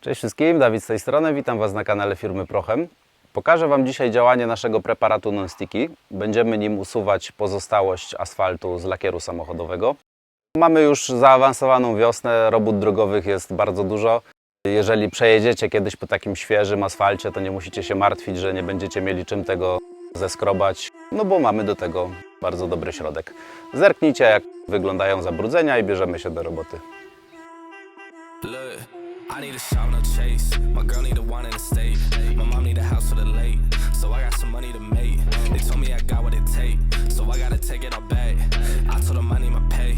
Cześć wszystkim, Dawid z tej strony, witam Was na kanale firmy Prochem. Pokażę Wam dzisiaj działanie naszego preparatu non-sticky. Będziemy nim usuwać pozostałość asfaltu z lakieru samochodowego. Mamy już zaawansowaną wiosnę, robót drogowych jest bardzo dużo. Jeżeli przejedziecie kiedyś po takim świeżym asfalcie, to nie musicie się martwić, że nie będziecie mieli czym tego zeskrobać, no bo mamy do tego bardzo dobry środek. Zerknijcie jak wyglądają zabrudzenia i bierzemy się do roboty. I need a shout, no chase. My girl need a wine in the state. My mom need a house for the late. So I got some money to make. They told me I got what it take. So I gotta take it all back. I told them I need my pay.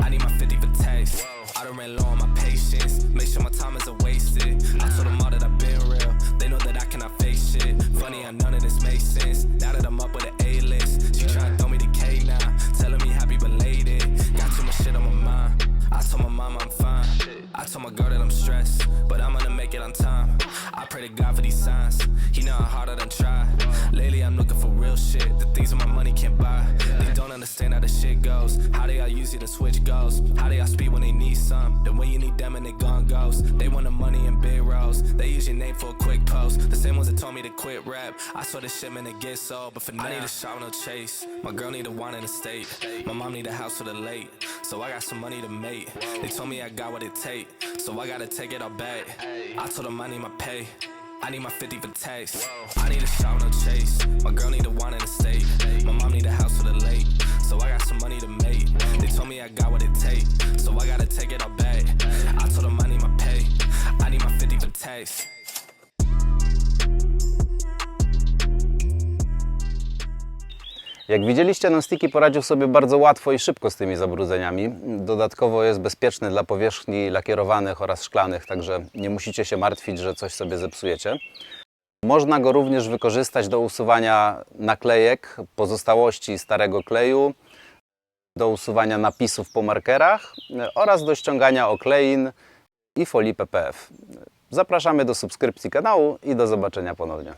I need my 50 for tax. I done ran low on my patience. Make sure my time isn't wasted. I told them all that I've been real. They know that I cannot face shit. Funny how none of this makes sense. Now that I'm up told my girl that I'm stressed, but I'm gonna make it on time. I pray to God for these signs. He know how hard I done tried. Lately I'm looking for real shit, the things that my money can't buy. They don't understand how the shit goes. How they all use you to switch goals. How they all speed when they need some. Then when you need them and they gone ghost. They want the money in big rolls. They use your name for a quick post. The same ones that told me to quit rap. I saw this shit man to get sold, but for now I need a shout no chase. My girl need a wine in the state. My mom need a house for the late. So I got some money to make. They told me I got what it take. So I gotta take it all back. I told them I need my pay. I need my 50 for tax. I need a shout, no chase. My girl need a wine in the state. My mom need a house Jak widzieliście, non-sticky poradził sobie bardzo łatwo i szybko z tymi zabrudzeniami. Dodatkowo jest bezpieczny dla powierzchni lakierowanych oraz szklanych, także nie musicie się martwić, że coś sobie zepsujecie. Można go również wykorzystać do usuwania naklejek, pozostałości starego kleju, do usuwania napisów po markerach e, oraz do ściągania oklein i folii PPF. Zapraszamy do subskrypcji kanału i do zobaczenia ponownie.